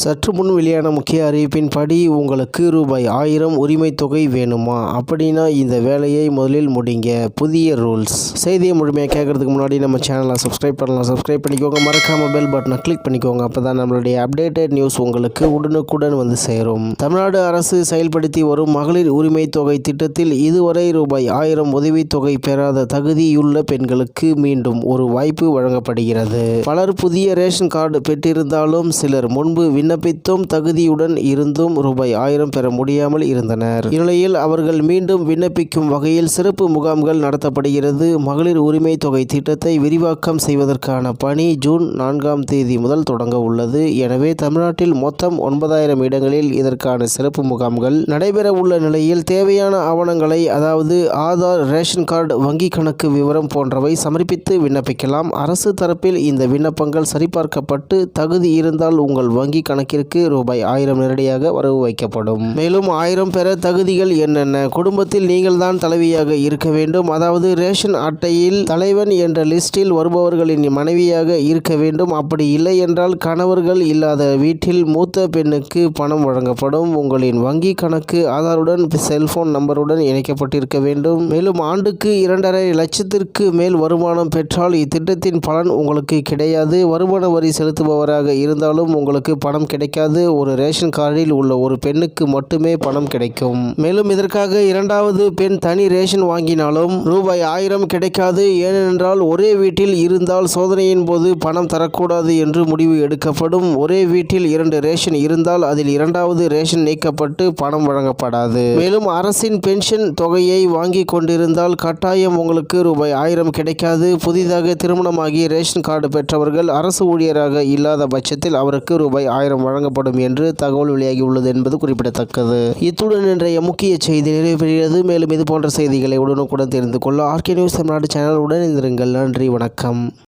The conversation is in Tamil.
சற்று முன் வெளியான முக்கிய அறிவிப்பின்படி உங்களுக்கு ரூபாய் ஆயிரம் உரிமைத் தொகை வேணுமா? அப்படின்னா இந்த வேலையை முதலில் முடிங்க. புதிய ரூல்ஸ். செய்தியை முழுமையாக கேட்கறதுக்கு முன்னாடி நம்ம சேனலை சப்ஸ்கிரைப் பண்ணலாம். சப்ஸ்கிரைப் பண்ணிக்கோங்க. மறக்காம பெல் பட்டனை கிளிக் பண்ணிக்கோங்க. அப்போ தான் நம்மளுடைய அப்டேட்டட் நியூஸ் உங்களுக்கு உடனுக்குடன் வந்து சேரும். தமிழ்நாடு அரசு செயல்படுத்தி வரும் மகளிர் உரிமை தொகை திட்டத்தில் இதுவரை ரூபாய் ஆயிரம் உதவித் தொகை பெறாத தகுதியுள்ள பெண்களுக்கு மீண்டும் ஒரு வாய்ப்பு வழங்கப்படுகிறது. பலர் புதிய ரேஷன் கார்டு பெற்றிருந்தாலும் சிலர் முன்பு விண்ணப்பித்தும் தகுதியுடன் இருந்தும் ரூபாய் ஆயிரம் பெற முடியாமல் இருந்தனர். இந்நிலையில் அவர்கள் மீண்டும் விண்ணப்பிக்கும் வகையில் சிறப்பு முகாம்கள் நடத்தப்படுகிறது. மகளிர் உரிமை தொகை திட்டத்தை விரிவாக்கம் செய்வதற்கான பணி ஜூன் நான்காம் தேதி முதல் தொடங்க உள்ளது. எனவே தமிழ்நாட்டில் மொத்தம் ஒன்பதாயிரம் இடங்களில் இதற்கான சிறப்பு முகாம்கள் நடைபெற உள்ள நிலையில் தேவையான ஆவணங்களை அதாவது ஆதார் ரேஷன் கார்டு வங்கி கணக்கு விவரம் போன்றவை சமர்ப்பித்து விண்ணப்பிக்கலாம். அரசு தரப்பில் இந்த விண்ணப்பங்கள் சரிபார்க்கப்பட்டு தகுதி இருந்தால் உங்கள் வங்கி கணக்கிற்கு ரூபாய் ஆயிரம் நேரடியாக வரவு வைக்கப்படும். மேலும் ஆயிரம் பெற தகுதிகள் என்னென்ன? குடும்பத்தில் நீங்கள் தான் தலைவியாக இருக்க வேண்டும். அதாவது ரேஷன் அட்டையில் தலைவன் என்ற லிஸ்டில் வருபவர்களின் மனைவியாக இருக்க வேண்டும். அப்படி இல்லை என்றால் கணவர்கள் இல்லாத வீட்டில் மூத்த பெண்ணுக்கு பணம் வழங்கப்படும். உங்களின் வங்கி கணக்கு ஆதாருடன் செல்போன் நம்பருடன் இணைக்கப்பட்டிருக்க வேண்டும். மேலும் ஆண்டுக்கு இரண்டரை லட்சத்திற்கு மேல் வருமானம் பெற்றால் இத்திட்டத்தின் பலன் உங்களுக்கு கிடையாது. வருமான வரி செலுத்துபவராக இருந்தாலும் உங்களுக்கு பணம் கிடைக்காது. ஒரு ரேஷன் கார்டில் உள்ள ஒரு பெண்ணுக்கு மட்டுமே பணம் கிடைக்கும். மேலும் இதற்காக இரண்டாவது பெண் தனி ரேஷன் வாங்கினாலும் ரூபாய் ஆயிரம் கிடைக்காது. ஏனென்றால் ஒரே வீட்டில் இருந்தால் சோதனையின் போது பணம் தரக்கூடாது என்று முடிவு எடுக்கப்படும். ஒரே வீட்டில் இரண்டு ரேஷன் இருந்தால் அதில் இரண்டாவது ரேஷன் நீக்கப்பட்டு பணம் வழங்கப்படாது. மேலும் அரசின் பென்ஷன் தொகையை வாங்கி கொண்டிருந்தால் கட்டாயம் உங்களுக்கு ரூபாய் ஆயிரம் கிடைக்காது. புதிதாக திருமணமாகி ரேஷன் கார்டு பெற்றவர்கள் அரசு ஊழியராக இல்லாத பட்சத்தில் அவருக்கு ரூபாய் ஆயிரம் வழங்கப்படும் என்று தகவல் வெளியாகியுள்ளது என்பது குறிப்பிடத்தக்கது. இத்துடன் இன்றைய முக்கிய செய்தி நிறைவு மேலும் இது போன்ற செய்திகளை உடனுக்குடன் தெரிந்து கொள்ள ஆர்கே நியூஸ் தமிழ்நாடு சேனல் உடன் இருந்திருங்கள் நன்றி வணக்கம்.